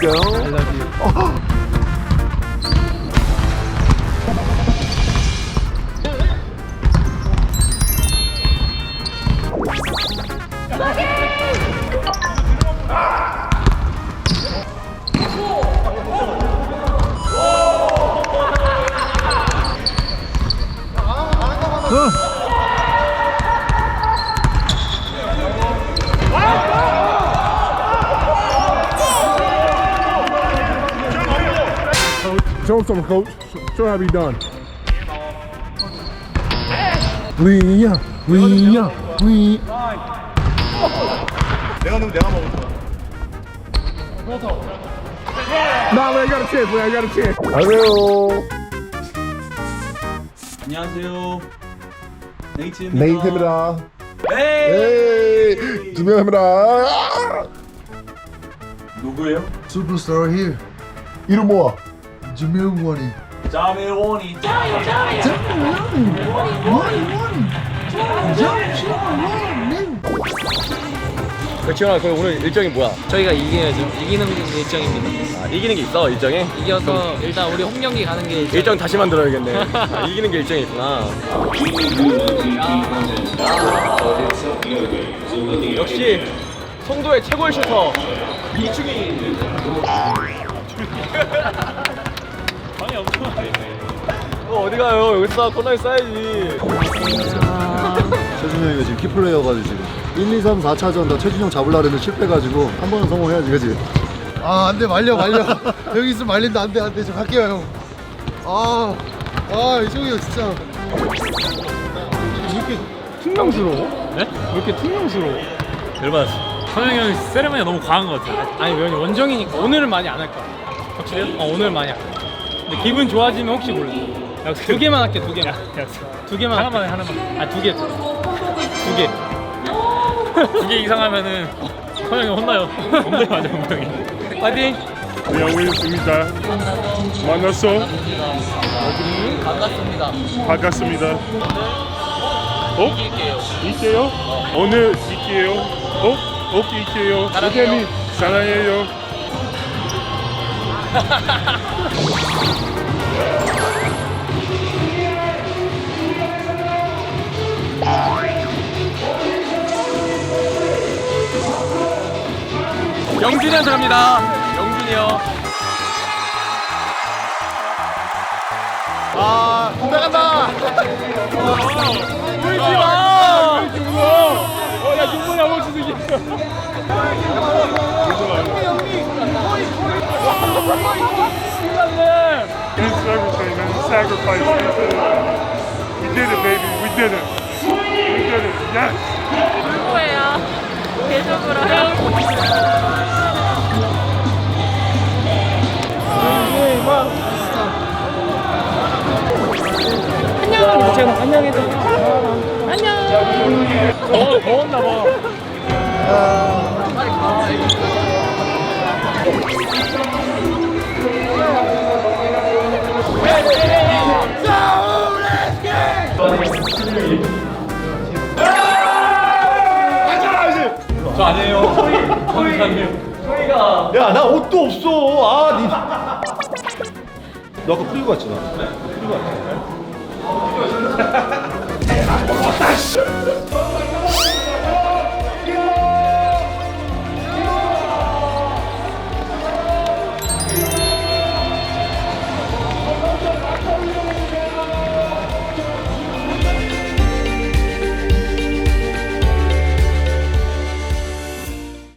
go. I love you. Show him something, coach. Show how to be done. 위야, 위야, 위. 내가 넣으면 내가 먹을 거야. Nah, man, I got a chance, man. I got a chance. 안녕하세요. 안녕하세요. 네이트입니다. 네이트입니다. 에이! 에이, 두 명입니다. 누구예요? Superstar here. 이름 뭐야? Jamil Wani. 자메오니. 지현아 그럼 오늘 일정이 뭐야? 저희가 이겨야죠. 이기는 게 일정입니다. 아, 이기는 게 있어 일정에? 이겨서 일단 우리 홈경기 가는 게 일정. 일정 다시 만들어야겠네 아, 이기는 게 일정이 있구나 역시 송도의 최고의 슈터 이충이 방이 엄청 어, 어디 가요? 여기 싸 코너에 싸야지 최준영이가 지금 키플레이어가지고 지금 1, 2, 3, 4차전 다 최준영 잡으려 했는데 실패해가지고 한 번은 성공해야지 그지? 아 안 돼 말려 말려 여기 있으면 말린다 안 돼 안 돼 저 갈게요 형 아 아 이종이 형 진짜 퉁명스러워? 네? 왜 이렇게 퉁명스러워? 열받았어. 선영이 형이 세레머니가 너무 과한 것 같아. 아니, 왜냐면 원정이니까 오늘은 많이 안 할 거야. 확실해요? 어, 오늘 많이 안 해. 근데 기분 좋아지면 혹시 몰라. 약속. 두 개만 할게, 두 개만. 약속. 두 개만 하나만 해, 하나만. 아, 두 개. 두 개. 두개 이상 하면은 선영이 혼나요. 엉덩이 맞아, 엉덩이. 파이팅! 영우였습니다. 만났어? 반갑습니다. 반갑습니다. 어? 이게요? 오늘 이게요? 어? 오케이 이게요. 사랑해요. 오케이, 사랑해요. 영준이한테 갑니다 영준이요 아 군대 간다 울지 마 울지 마 어야 눈물이 한번 주세 Sacrifice. We did it, baby. We did it. We did it. Yes. 거예요. 계속으로요. 더, 더웠나 봐. 저 아니에요. 소희, 소희님. 소희가 야, 나 옷도 없어. 아, 니. 너 아까 뿌리고 갔잖아. 뿌리고 갔잖아.